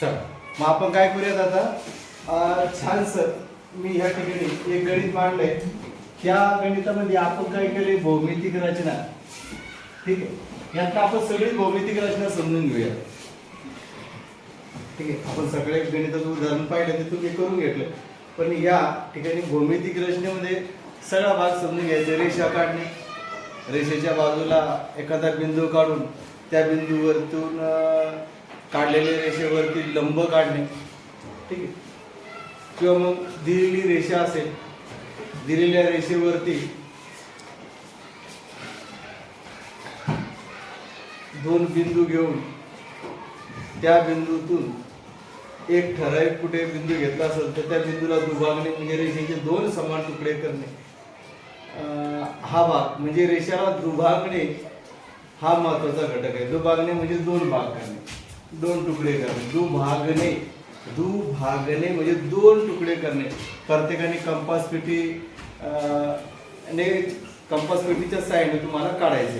चला. मग आपण काय करूयात आता? सर मी ह्या ठिकाणी एक गणित मांडलंय. त्या गणितामध्ये आपण काय केले भौमितिक रचना. ठीक आहे? यात आपण सगळी भौमितिक रचना समजून घेऊया. ठीक आहे? आपण सगळे गणिताचं उदाहरण पाहिलं ते तुम्ही करून घेतलं. पण या ठिकाणी भौमितिक रचनेमध्ये सगळा भाग समजून घ्यायचा. रेषा काढणे. रेषेच्या बाजूला एखादा बिंदू काढून त्या बिंदूवरतून काढलेल्या रेषेवरती लंब काढणे. ठीक आहे. किंवा मग दिलेली रेषा असेल दिलेल्या रेषेवरती दोन बिंदू घेऊन त्या बिंदूतून एक ठराविक कुठे बिंदू घेतला असेल तर त्या बिंदूला दुभागणे म्हणजे रेषेचे दोन समान तुकडे करणे. हा भाग म्हणजे रेषाला दुभागणे हा महत्त्वाचा घटक आहे. दुभागणे म्हणजे दोन भाग करणे. दोन तुकडे करणे. दुभागणे दुभागणे म्हणजे दोन तुकडे करणे. प्रत्येकाने कंपास पेटी ने कंपास पेटीच्या साईडने तुम्हाला काढायचे.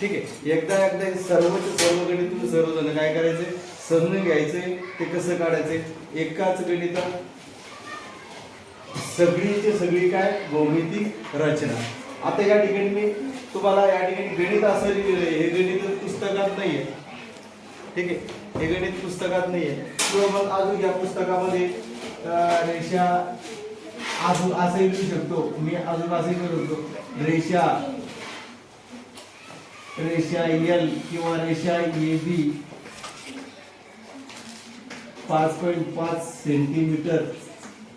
ठीक आहे? एकदा एकदा सर्वच सर्व गणित तुम्ही सर्वजण काय करायचे? समजून घ्यायचे. ते कसं काढायचे? एकाच गणितात सगळीचे सगळी काय? भौमितिक रचना. आता या ठिकाणी मी तुम्हाला या ठिकाणी गणित असं लिहिलेलं आहे. हे गणित पुस्तकात नाहीये. ठीक आहे? हे गणित पुस्तकात नाहीये. किंवा मग अजून या पुस्तकामध्ये रेषा अजून असंही लिहू शकतो. मी अजून असंही करू शकतो. रेषा रेषा एल किंवा रेषा ए बी पाच पॉईंट पाच सेंटीमीटर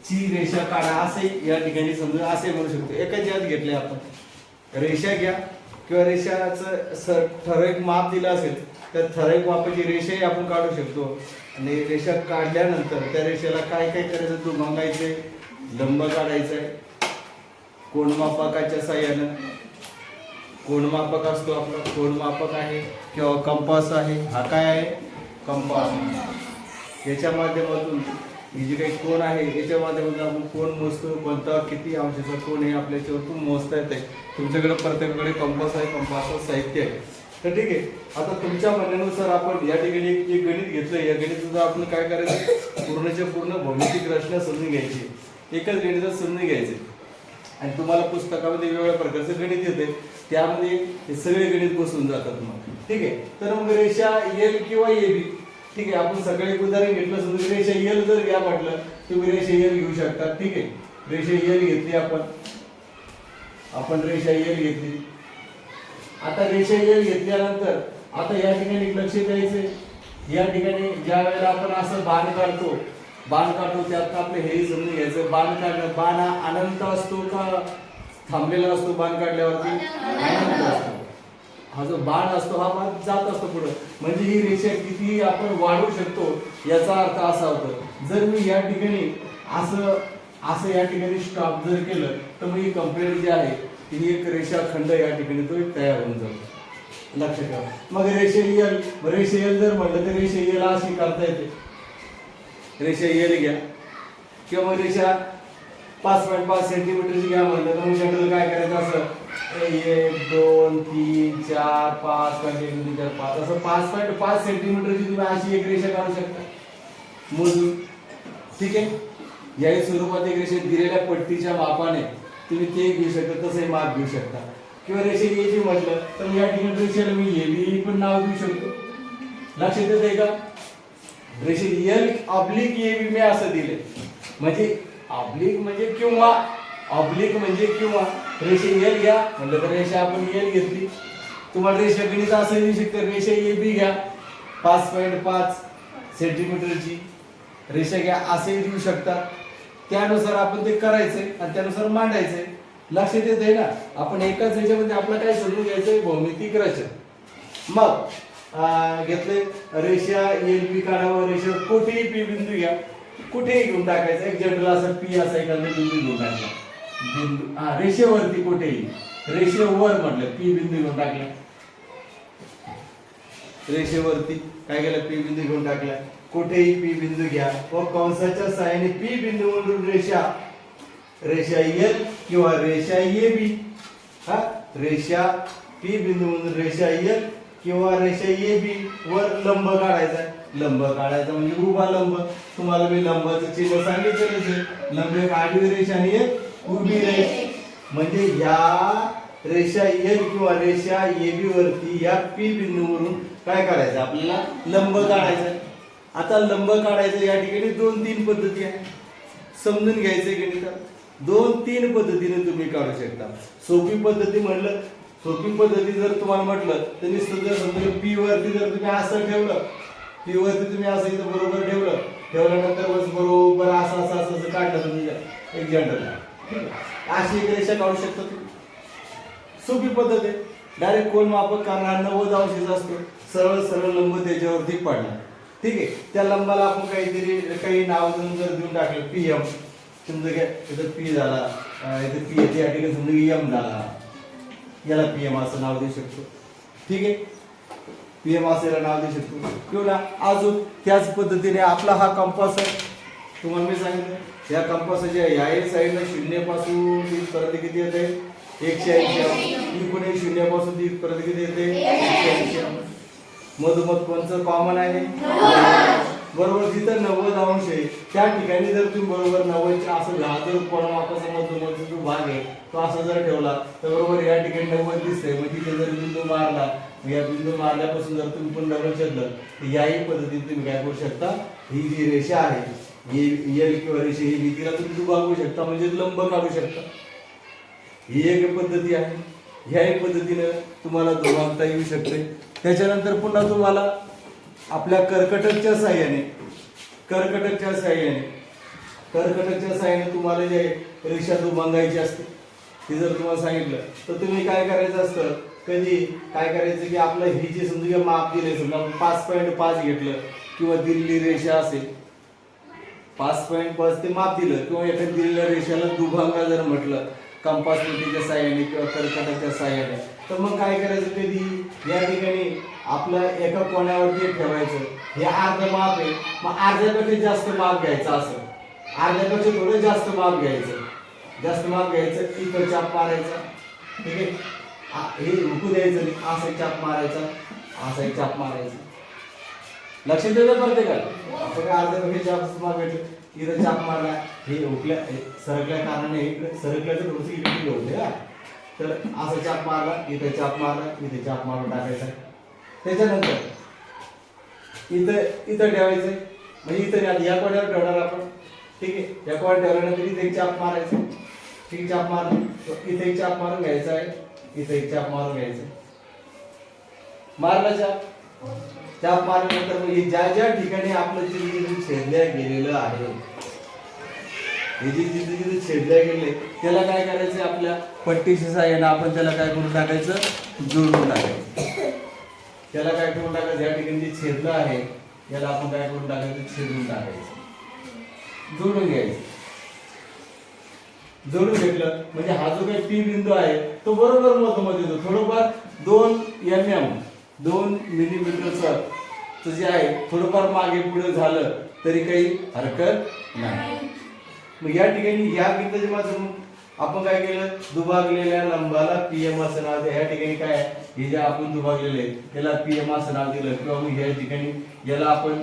ची रेषा काढा. असे या ठिकाणी समजून असे म्हणू शकतो. एकाच यात घेतले आपण. रेषा घ्या किंवा रेषाचं सर ठराविक माप दिलं असेल तर ठराविक मापाची रेषाही आपण काढू शकतो. आणि रेषा काढल्यानंतर त्या रेषेला काय काय करायचं? तू मागायचे लंब काढायचंय कोणमापकाच्या साह्यानं. कोणमापक असतो आपला. कोणमापक आहे किंवा कंपास आहे. हा काय आहे? कंपास. याच्या माध्यमातून ही जी काही कोण आहे याच्या माध्यमातून आपण कोण मोजतो कोणता किती अंशाचा कोण हे आपल्याच्यावरतून मोजता येते तुमच्याकडे प्रत्येकाकडे कंपास आहे कंपासचं साहित्य आहे. तर ठीक आहे. आता तुमच्या म्हणण्यानुसार आपण या ठिकाणी एक एक गणित घेतलंय. या गणिताचा आपण काय करायचं? पूर्णच्या पूर्ण भौमितिक रचना समजून घ्यायची. एकच गणितात समजून घ्यायचे. आणि तुम्हाला पुस्तकामध्ये वेगवेगळ्या प्रकारचे गणित येते त्यामध्ये हे सगळे गणित बसून जातात मग. ठीक आहे. तर मग रेषा एल किंवा ए बी ठीक आहे. आपण सगळे उदाहरण घेतलं समजा रेषा एल जर घ्या म्हटलं तुम्ही रेषा एल घेऊ शकता. ठीक आहे. रेषा एल घेतली आपण. आपण रेषा एल घेतली. आता रेषा घेतल्यानंतर आता या ठिकाणी लक्ष द्यायचे या ठिकाणी ज्या वेळेला आपण असं बाण काढतो बाण काढतो त्यात आपलं हे समजून घ्यायचं. बाण काढणं बाण हा अनंत असतो का? थांबलेला असतो बाण काढल्यावरती? अनंत असतो. हा जो बाण असतो हा बाण जात असतो पुढं. म्हणजे ही रेषा किती आपण वाढवू शकतो याचा अर्थ असा होतो. जर मी या ठिकाणी असं असं या ठिकाणी स्टॉप जर केलं तर मग ही कंप्लेंट जी आहे तिने एक रेषा खंड या ठिकाणी तो एक तयार होऊन जातो. लक्षात ठेवा. मग रेषे यल. रेषे यल जर म्हटलं तर रेषे यल अशी करता येते. रेषा यल घ्या. किंवा मग रेषा पाच पॉईंट पाच सेंटीमीटरची घ्या म्हणलं तर मग जनरल काय करायचं असं? एक दोन तीन चार पाच पॉईंट एक दोन चार पाच. असं पाच पॉईंट पाच सेंटीमीटरची तुम्ही अशी एक रेषा काढू शकता. मोजून. ठीक आहे? याही स्वरूपात एक रेषे दिलेल्या पट्टीच्या मापाने तुम्ही ते घेऊ शकता तसंही माप घेऊ शकता. किंवा रेषे ए बी म्हटलं तर मग या ठिकाणी रेषेला मी ए बी e पण नाव देऊ शकतो. लक्षात आहे का? रेषे एल ऑब्लिक ए बी मी असं दिले म्हणजे ऑब्लिक म्हणजे किंवा ऑब्लिक म्हणजे किंवा. रेषे एल घ्या म्हणलं तर रेषा आपण एल घेतली. तुम्हाला रेषा गणित असं देऊ शकतं रेषा ए बी घ्या. पाच पॉईंट पाच सेंटीमीटरची रेषा घ्या असेही देऊ शकतात त्यानुसार आपण ते करायचंय आणि त्यानुसार मांडायचंय. लक्षात येत आहे ना? आपण एकाच ह्याच्यामध्ये आपलं काय समजून घ्यायचंय? भौमितिक रचना. मग घेतले रेषा एल पी काढावं रेषा कुठेही पी बिंदू घ्या. कुठेही घेऊन टाकायचं. एक जनरल असं पी असा एखादा बिंदू घेऊन टाकला. बिंदू हा रेषेवरती कुठेही. रेषेवर म्हटलं पी बिंदू घेऊन टाकला. रेषेवरती काय केलं? पी बिंदू घेऊन टाकला. कुठेही पी बिंदू घ्या. व कंसाच्या सहाय्याने पी बिंदू म्हणून रेषा रेषा एल किंवा रेषा ए बी. हा रेषा पी बिंदू म्हणून रेषा एल किंवा रेषा ए बी वर लंब काढायचा. लंब काढायचा म्हणजे उभा लंब. तुम्हाला मी लंबाचं चिन्ह सांगितलेलंच आहे. लंब एक आडवी रेषा आणि एक उभी रेष. म्हणजे ह्या रेषा एल किंवा रेषा AB वरती या P बिंदूवरून काय करायचं आपल्याला लंब काढायचं. आता लंब काढायचं या ठिकाणी दोन तीन पद्धती आहे. समजून घ्यायचं गणित दोन तीन पद्धतीने तुम्ही काढू शकता. सोपी पद्धती म्हटलं सोपी पद्धती जर तुम्हाला म्हटलं तर नुसतं जर समजा पी वरती जर तुम्ही असं ठेवलं पी वरती तुम्ही असं इथं बरोबर ठेवलं ठेवल्यानंतर बस बरोबर असं असं असं असं काढलं तुम्ही एक जनरल अशी एक रेषा काढू शकता तुम्ही. सोपी पद्धत आहे. डायरेक्ट कोण मापक करणार नव्वद अंशीचा असतो. सरळ सरळ लंब त्याच्यावरती पडला ठीक आहे. त्या लंबाला आपण काहीतरी काही नाव देऊन जर देऊन टाकलं पी एम समजा काय इथं पी झाला. इथं पी एच या ठिकाणी समजा एम झाला. याला पी एम असं नाव देऊ शकतो. ठीक आहे? पी एम असं याला नाव देऊ शकतो. किंवा अजून त्याच पद्धतीने आपला हा कंपास आहे. तुम्हाला मी सांगितलं. या कंपासाच्या या एक साईडला शून्य परत किती येते? एकशे ऐंशी. इकडे शून्यापासून परत किती येते? एकशे ऐंशी. मधोमध कोणचं कॉमन आहे? बरोबर जिथं नव्वद अंश आहे त्या ठिकाणी जर तुम्ही बरोबर नव्वदच्या असं हा जर कोण वापस मधोमधचा जो भाग आहे तो असा जर ठेवला तर बरोबर या ठिकाणी नव्वद दिसतंय. मग तिथे जर बिंदू मारला या बिंदू मारल्यापासून जर तुम्ही पण डबल छेदलं तर याही पद्धतीने तुम्ही काय करू शकता? ही जी रेषा आहे रेषा ही भीतीला तुम्ही दुभागू शकता म्हणजे लंब काढू शकता. ही एक पद्धती आहे. ह्या एक पद्धतीनं तुम्हाला दुभागता येऊ शकते त्याच्यानंतर पुन्हा तुम्हाला आपल्या कर्कटकच्या साह्याने कर्कटकच्या साह्याने कर्कटकच्या साह्याने तुम्हाला जे रेषा दुभांगायची असते ते जर तुम्हाला सांगितलं तर तुम्ही काय करायचं असतं? कधी काय करायचं की आपलं ही जी समजा माप दिले समजा आपण पाच पॉईंट पाच घेतलं किंवा दिल्ली रेषा असेल पाच पॉईंट पाच ते माप दिलं किंवा एखाद्या दिलेल्या रेषाला दुभांगा जर म्हटलं कंपासपट्टीच्या साह्याने किंवा कर्कटाच्या साह्याने तर मग काय करायचं कधी? या ठिकाणी आपलं एका कोण्यावरती ठेवायचं. हे अर्ध माप आहे. मग अर्ध्यापेक्षा जास्त माप घ्यायचं असं. अर्ध्यापेक्षा थोडं जास्त माप घ्यायचं. जास्त माप घ्यायचं इथं चाप मारायचा. ठीक आहे? हे रुकू द्यायचं नाही. असं चाप मारायचा. असा एक चाप मारायचा. लक्षात पडते प्रत्येकाला आपण काय अर्ध्यापेक्षा जास्त माप घ्यायचं इथं चाप मारला. हे उकल्या सरकल्या कारणाने इकडे सरकल्याचं थोडंसं इकडे होते हा. तर असं चाप मारला इथे चाप मारला इथे चाप मारून टाकायचा. त्याच्यानंतर इथं इथं ठेवायचं. म्हणजे इथं या कोड्यावर ठेवणार आपण? ठीक आहे या कोड्यावर ठेवल्यानंतर इथे एक चाप मारायचं. ठीक चाप मार. इथे एक चाप मारून घ्यायचा आहे. इथे एक चाप मारून घ्यायचं. मारला चाप? चाप मारल्यानंतर मग ज्या ज्या ठिकाणी आपलं जे जे छेदल्या गेलेलं आहे हे जे जिथे जिथे छेदल्या गेले त्याला काय करायचं आपल्या पट्टीशी साह्यानं आपण त्याला काय करून टाकायचं? जोडून टाकायचं. त्याला काय करून टाकायचं? या ठिकाणी जे छेदलं आहे याला आपण काय करून टाकायचं? छेदून टाकायचं. जोडून घ्यायचं. जोडून घेतलं. म्हणजे हा जो काही पी बिंदू आहे तो बरोबर मधोमध येतो. थोडंफार दोन एम एम दोन मिलीमीटरचं जे आहे थोडंफार मागे पुढे झालं तरी काही हरकत नाही. मग या ठिकाणी या बिंदूच्या माझं आपण काय केलं? दुभागलेल्या लंबाला पीएम असं नाव द्या. ह्या ठिकाणी काय हे जे आपण दुभागलेले त्याला पीएम असं नाव दिलं. किंवा मग ह्या ठिकाणी याला आपण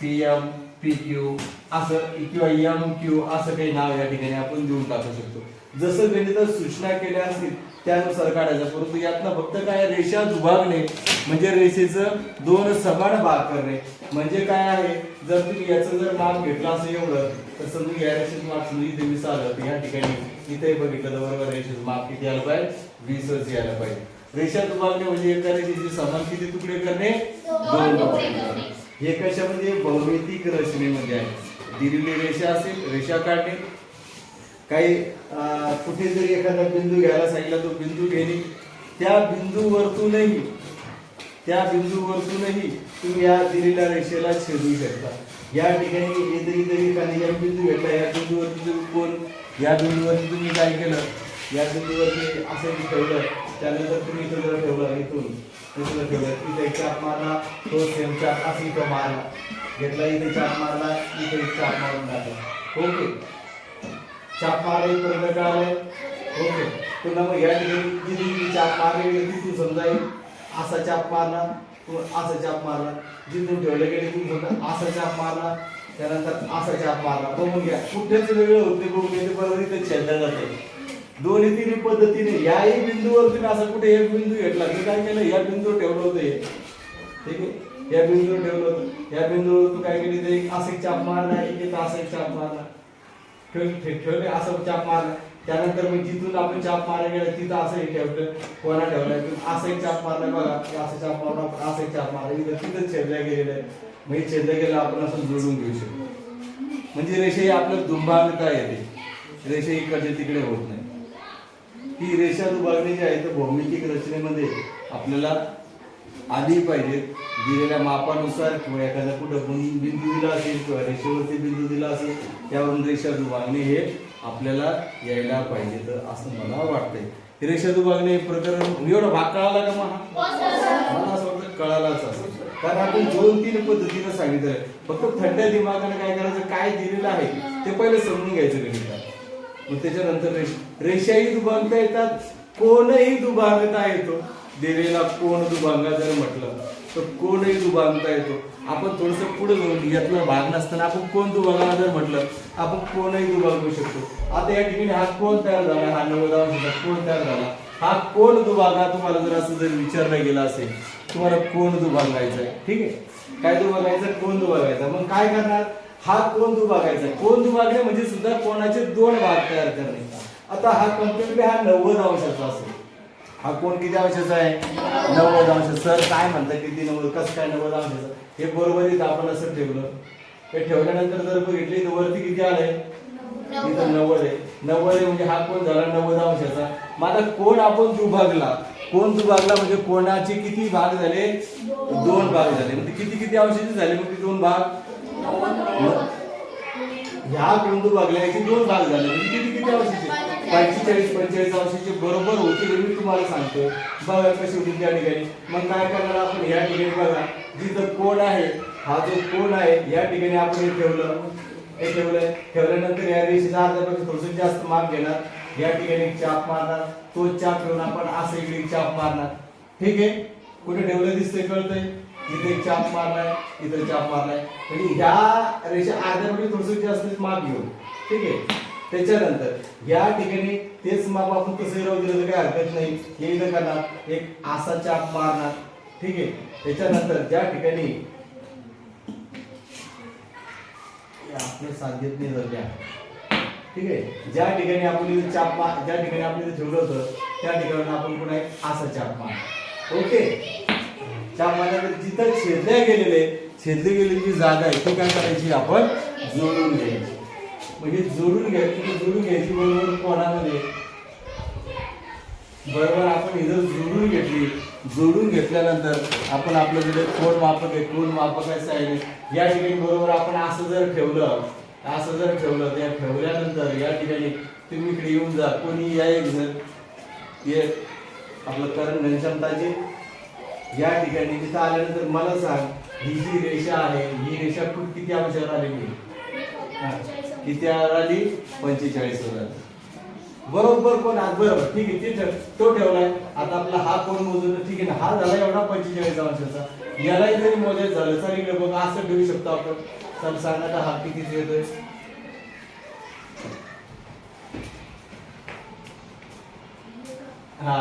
पीएम पी क्यू असं किंवा एम क्यू असं काही नाव या ठिकाणी आपण देऊन टाकू शकतो. जसं गणित सूचना केल्या असतील त्यानुसार काढायचं. परंतु यातनं फक्त काय रेषा दुभागणे म्हणजे रेषेचं दोन समान भाग करणे. म्हणजे काय आहे जर तुम्ही याचं जर माप घेतलं असं एवढं तर समजून या रेषेचं माप समजून इथे वीस आलं तर या ठिकाणी इथे बघितलं तर बरोबर रेषेचं माप किती आलं पाहिजे? वीसच यायला पाहिजे. रेषा दुभागणे म्हणजे एका रेषेचे समान किती तुकडे करणे? दोन तुकडे करणे. हे कशामध्ये? भौमितिक रचनेमध्ये आहे. दिलेली रेषा असेल रेषा काढणे. काही अं, कुठे जरी एखादा बिंदू घ्यायला सांगितला तो बिंदू घेणे त्या बिंदूवरतूनही त्या बिंदूवरतूनही तुम्ही या दिलेल्या रेषेला छेदू शकता. या ठिकाणी येतरी तरी एखादा या बिंदू घेतला या बिंदूवरती तुम्ही कोण या बिंदूवरती तुम्ही काय केलं या बिंदूवरती असं ठेवलं त्यानंतर तुम्ही इथं जर ठेवलं इथून इथं ठेवलं. की एक चाप मारला तो सेम चाप असं इथं मारला. घेतला इथे चाप मारला इथे चाप मारून टाकला. ओके. चाप मारले इथपर्यंत कळाले ओके. पुन्हा मग या ठिकाणी जिथे चाप मारले तिथून समजा येईल असा चाप मारला असा चाप मारला. जिथून ठेवलं गेले तिथून समजा असा चाप मारला त्यानंतर असा चाप मारला. बघून घ्या. कुठेच वेगळं होते बघून घ्या. ते बरोबर इथे छेदलं जाते. दोन्ही तिन्ही पद्धतीने याही बिंदूवर तुम्ही असं कुठे एक बिंदू घेतला. मी काय केलं? या बिंदूवर ठेवलं होतं हे. ठीक आहे? या बिंदूवर ठेवलं होतं. या बिंदूवर तू काय केली? ते एक असं चाप मारला एक इथं असं एक चाप मारला. ठेव ठेवले असं चाप मारला. त्यानंतर मग जिथून आपण चाप मारायला गेलं तिथं असं हे ठेवलं कोणा ठेवलं असं एक चाप मारलं बघा असं चाप मारला आपण असं एक चाप मारला. इथं तिथं छेदल्या गेलेलं आहे मग हे छेदल्या गेलं आपण असं जोडून घेऊ शकतो. म्हणजे रेषा ही आपल्याला दुंबाळता येते. रेषा इकडचे तिकडे होत नाही. ही रेषा दुभागणी जी आहे तर भौमितिक रचनेमध्ये आपल्याला आली पाहिजे. दिलेल्या मापानुसार किंवा एखादा कुठं बिंदू दिला असेल किंवा रेषेवरती बिंदू दिला असेल त्यावरून रेषा दुभागणे हे आपल्याला यायला पाहिजे तर असं मला वाटतंय. रेषा दुभागणे हे प्रकरण एवढा भाग कळाला का मग मला असं वाटतं कळालाच असेल. कारण आपण दोन तीन पद्धतीनं सांगितलं फक्त थंड दिमागाने काय करायचं काय दिलेलं आहे ते पहिले समजून घ्यायचं गणितात. मग त्याच्यानंतर रेष रेषाही दुभागता येतात कोणही दुभागता येतो. देवेला कोण दुभांगा जर म्हटलं तर कोणही दुभांगता येतो. आपण थोडस पुढे जाऊन यातला भाग नसताना आपण कोण दुभागा जर म्हटलं आपण कोणही दुभागू शकतो. आता या ठिकाणी हा कोण तयार झाला? हा नव्वद कोण तयार झाला? हा कोण दुभागा तुम्हाला जर असं जर विचारला गेला असेल तुम्हाला कोण दुभागायचा आहे? ठीक आहे? काय दुभागायचं? कोण दुभागायचा? मग काय करणार? हा कोण दुभागायचा कोण दुभागणे म्हणजे सुद्धा कोणाचे दोन भाग तयार करणे. आता हा कम्प्लिटली हा नव्वद अंशाचा असेल. हा कोण किती अंशाचा आहे? नव्वद अंश. सर काय म्हणतात किती नव्वद? कसं काय नव्वद अंशाचं? हे बरोबर इथं आपण असं ठेवलं. हे ठेवल्यानंतर जर बघितली तर वरती किती आलंय? इथं नव्वद आहे. नव्वद आहे म्हणजे हा कोण झाला? नव्वद अंशाचा. मग आता कोण आपण दुभागला? कोण दुभागला म्हणजे कोणाचे किती भाग झाले? दोन भाग झाले. म्हणजे किती किती अंशाचे झाले? मग ते दोन भाग? ह्या कोण दुभागला? याचे दोन भाग झाले. म्हणजे किती किती अंशाचे? पंचेचाळीस पंचेचाळीस अंशाची बरोबर होते मी तुम्हाला सांगतो. बघा कशी होती त्या ठिकाणी मग काय करणार आपण? या ठिकाणी बघा जिथं कोण आहे हा जो कोण आहे या ठिकाणी आपण हे ठेवलं. हे ठेवलंय. ठेवल्यानंतर या रेषेचा अर्ध्यापेक्षा थोडस जास्त माप घेणार. या ठिकाणी चाप मारणार. तो चाप ठेवून आपण असं इकडे चाप मारणार. ठीक आहे? कुठे ठेवलं दिसतंय कळतंय? इथे चाप मारलाय इथे चाप मारलाय. म्हणजे ह्या रेषा अर्ध्यापेक्षा थोडस जास्त माप घेऊ. ठीक आहे? त्याच्यानंतर या ठिकाणी तेच माप आपण कसं राहू दिलं तर काही हरकत नाही. हे इथं करणार एक आसा चाप मारणार. ठीक आहे? त्याच्यानंतर ज्या ठिकाणी आपले साध्यत नाही जर ठीक आहे? ज्या ठिकाणी आपण इथे चाप मार ज्या ठिकाणी आपण इथे ठेवलं होतं त्या ठिकाणी आपण पुन्हा एक असा चाप मार ओके? चाप मारल्यानंतर जिथं छेदल्या गेलेले छेदली गेलेली जी जागा आहे ती काय करायची आपण जोडून घ्यायची. म्हणजे जोडून घ्यायची जोडून घ्यायची बरोबर कोणामध्ये? बरोबर आपण इथं जोडून घेतली जोडून घेतल्यानंतर आपण आपल्याकडे कोण मापक आहे कोण मापक आहे या ठिकाणी बरोबर आपण असं जर ठेवलं असं जर ठेवलं त्या ठेवल्यानंतर या ठिकाणी तुम्ही इकडे येऊन जा. कोणी या एक जण? ये. आपलं करण घनक्षमताचे या ठिकाणी तिथं आल्यानंतर मला सांग ही जी रेषा आहे ही रेषा खूप किती अंशावर आलेली आहे? किती आली? पंचेचाळीस हजार बरोबर कोण आज? बरोबर. ठीक आहे ते तो ठेवलाय. आता आपला हा कोण मोजून ठीक आहे ना हा झाला एवढा पंचेचाळीस अंशाचा. यालाही जरी मोजायचं झालं चालेल इकडे बघा असं ठेवू शकतो आपण. चल सांगा आता हा किती येतोय हा.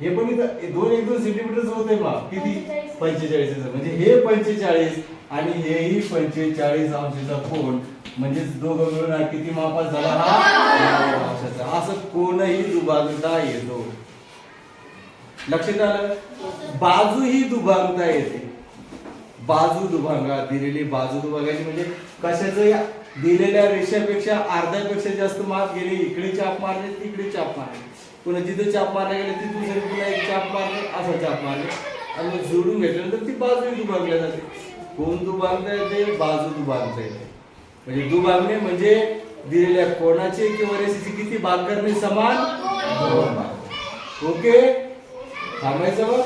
हे पण इथं दोन एक दोन सेंटीमीटर होते माप किती? पंचेचाळीस. म्हणजे हे पंचेचाळीस आणि हेही पंचेचाळीस अंशाचा कोण? म्हणजे दोघं मिळून हा किती मापात झाला हा? असं कोणही दुभागता येतो. लक्षात आलं? बाजू ही दुभागता येते. बाजू दुभांगा दिलेली बाजू दुभागायची म्हणजे कशाचं या दिलेल्या रेषेपेक्षा अर्ध्यापेक्षा जास्त माप गेले इकडे चाप मारले तिकडे चाप मारले. पुन्हा जिथे चाप मारले गेले तिथून जरी पुन्हा एक चाप मारले असा चाप मारले. आणि मग जोडून घेतल्यानंतर ती बाजू दुभागल्या जाते. कोण दुभागता येते? बाजू दुभागता येते. म्हणजे दुभागणे म्हणजे दिलेल्या कोणाचे किंवा रेषेचे किती भाग करणे समान दोन भाग ओके. थांबायचं मग.